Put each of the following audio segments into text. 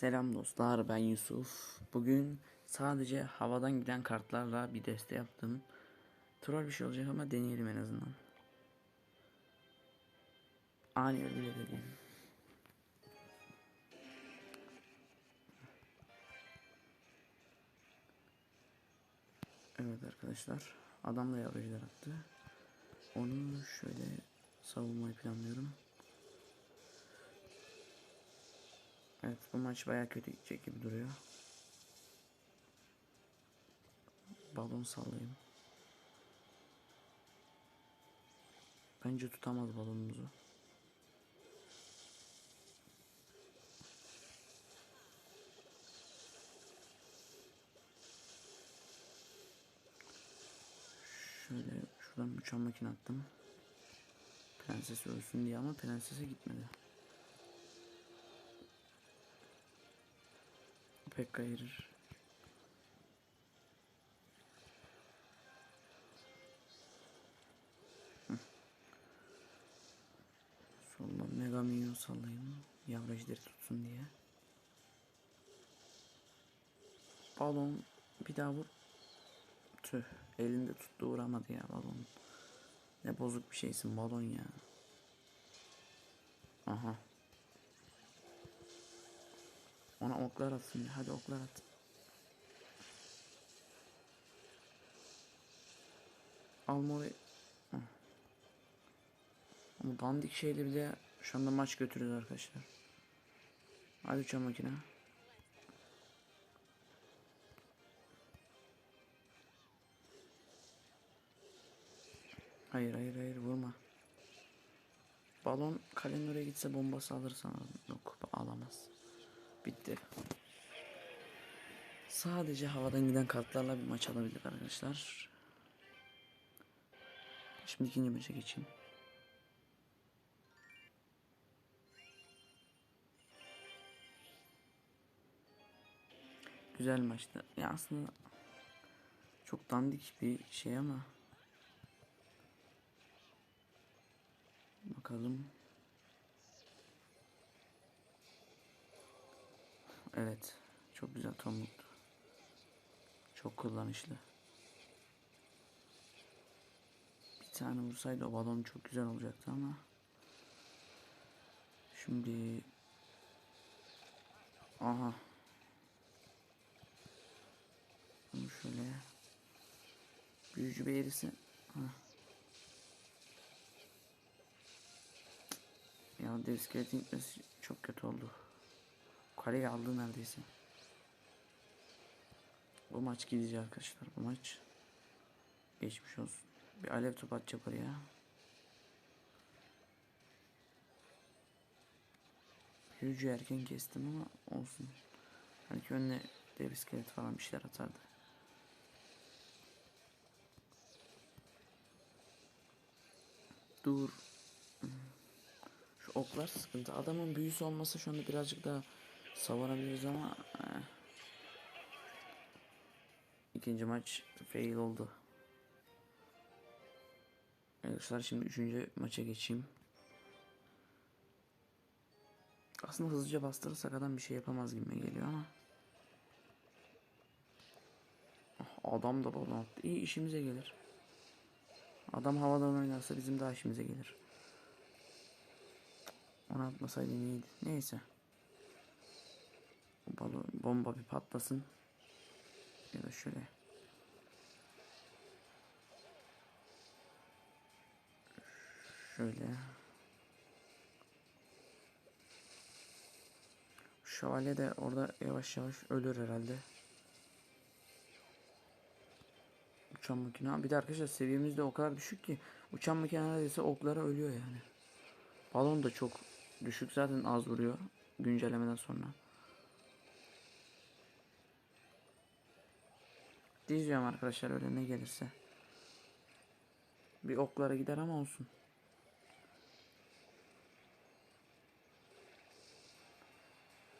Selam dostlar ben Yusuf. Bugün sadece havadan giden kartlarla bir deste yaptım. Troll bir şey olacak ama deneyelim en azından. Ani ödül edelim. Evet arkadaşlar. Adam da yavrucular attı. Onu şöyle savunmayı planlıyorum. Evet bu maç bayağı kötü gidecek gibi duruyor. Balon sallayayım. Bence tutamaz balonumuzu. Şöyle şuradan uçan makine attım. Prenses ölsün diye ama prensese gitmedi. Pek kayırır. Hı. Soldan mega minyon sallayayım. Yavru ejderi tutsun diye. Balon bir daha vur. Tüh elinde tuttu vuramadı ya balon. Ne bozuk bir şeysin balon ya. Aha. Ona oklar atsın. Hadi oklar at. Almori. Ama dandik şeyle bile şu anda maç götürüyoruz arkadaşlar. Hadi uçan makine. Hayır hayır hayır vurma. Balon kalenin oraya gitse bombası alır sanırım. Yok alamaz. Bitti. Sadece havadan giden kartlarla bir maç alabildik arkadaşlar. Şimdi ikinci maça geçeyim. Güzel maçtı. Ya aslında çok dandik bir şey ama bakalım. Evet. Çok güzel tomruktu. Çok kullanışlı. Bir tane vursaydı o balon çok güzel olacaktı ama. Şimdi Aha. Bunu şöyle büyücü bir erisi. Hah. Ya dev iskeletin gitmesi çok kötü oldu. Kaleyi aldı neredeyse. Bu maç gidecek arkadaşlar. Bu maç geçmiş olsun. Bir alev top atacak oraya. Yürücü erken kestim ama olsun. Belki önüne dev iskelet falan bir şeyler atardı. Dur. Şu oklar sıkıntı. Adamın büyüsü olmasa şu anda birazcık daha savunabiliriz ama eh. ikinci maç fail oldu. Arkadaşlar şimdi üçüncü maça geçeyim. Aslında hızlıca bastırırsak adam bir şey yapamaz gibi geliyor ama. Ah, Adam da balon attı. İyi işimize gelir. Adam havadan oynarsa bizim daha işimize gelir. Onu atmasaydı iyiydi. Neyse. Balon, bomba bir patlasın. Ya da şöyle. Şöyle. Şövalye de orada yavaş yavaş ölür herhalde. Uçan makine. Bir de arkadaşlar seviyemiz de o kadar düşük ki uçan makine neredeyse oklara ölüyor yani. Balon da çok düşük zaten az vuruyor güncellemeden sonra. Diyeceğim arkadaşlar öyle ne gelirse. Bir oklara gider ama olsun.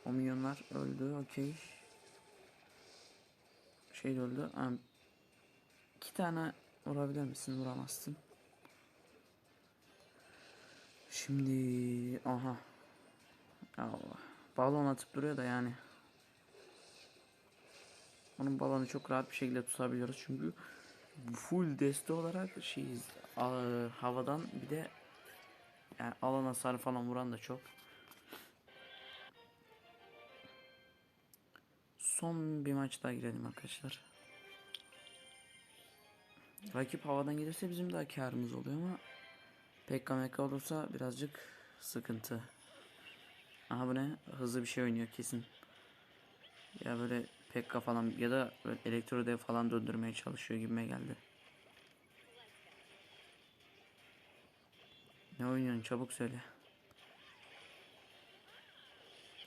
O milyonlar öldü okey. Şey de öldü. Ha, iki tane vurabilir misin? Vuramazsın. Şimdi aha. Allah. Balon atıp duruyor da yani. Onun balonu çok rahat bir şekilde tutabiliyoruz çünkü full deste olarak şeyiz havadan bir de yani alan hasarı falan vuran da çok. Son bir maç daha girelim arkadaşlar. Rakip havadan gelirse bizim daha karımız oluyor ama mekka olursa birazcık sıkıntı. Aha bu ne? Hızlı bir şey oynuyor kesin. Ya böyle Pekka falan ya da böyle elektro dev falan döndürmeye çalışıyor gibime geldi. Ne oynuyorsun çabuk söyle.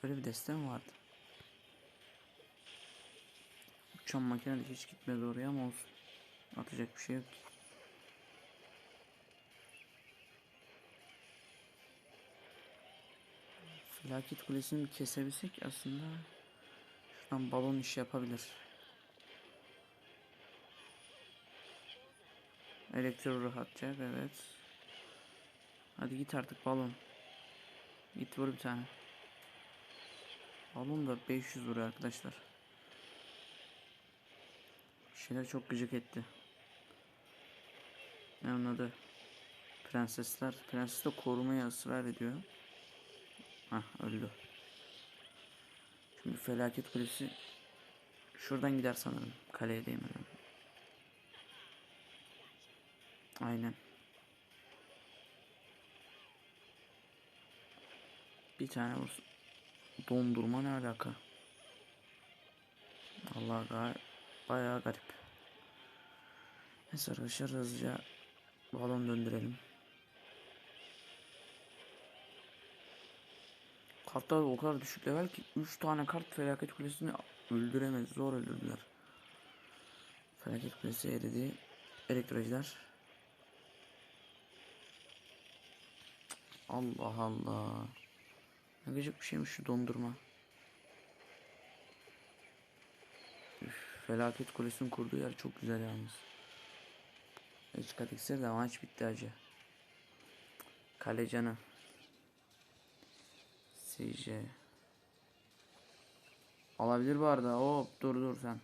Böyle bir deste mi vardı? Uçan makine de hiç gitmedi oraya ama olsun. Atacak bir şey yok ki. Felaket kulesini kesebilsek aslında şuradan balon iş yapabilir. Elektro atacak evet. Hadi git artık balon. Git vur bir tane. Balon da 500 vuruyor arkadaşlar. Şeyler çok gıcık etti. Ne onun adı? Prensesler. Prenses de korumaya ısrar ediyor. Hah öldü. Şimdi felaket kulesi şuradan gider sanırım. Kaleye değmeden. Aynen. Bir tane vursun. Dondurma ne alaka? Allah bayağı garip. Neyse arkadaşlar hızlıca balon döndürelim. Kartlar o kadar düşük level ki 3 tane kart felaket kulesini öldüremez. Zor öldürdüler. Felaket kulesi eridi. Elektriciler. Allah Allah. Ne gıcık bir şeymiş şu dondurma. Üf, felaket kulesinin kurduğu yer çok güzel yalnız. Hiç kat iksir de maç bitti acı. Kale canı. CJ. Alabilir bu arada. Hop dur dur sen.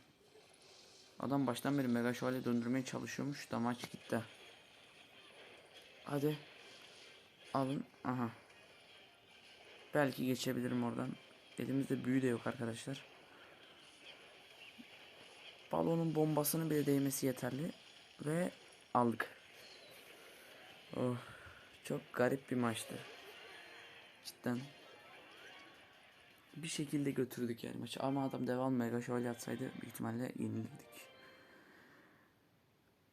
Adam baştan beri mega şövalye döndürmeye çalışıyormuş da maç gitti. Hadi. Alın. Aha. Belki geçebilirim oradan. Elimizde büyü de yok arkadaşlar. Balonun bombasının bile değmesi yeterli. Ve aldık. Oh. Çok garip bir maçtı. Cidden. Bir şekilde götürdük yani maçı. Ama adam devam mega şövalye atsaydı büyük ihtimalle yenilirdik.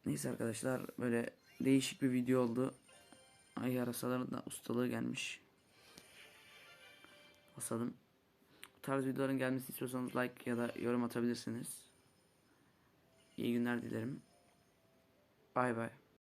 Neyse arkadaşlar böyle değişik bir video oldu. Ay yarasaların da ustalığı gelmiş. Basalım. Bu tarz videoların gelmesini istiyorsanız like ya da yorum atabilirsiniz. İyi günler dilerim. Bay bay.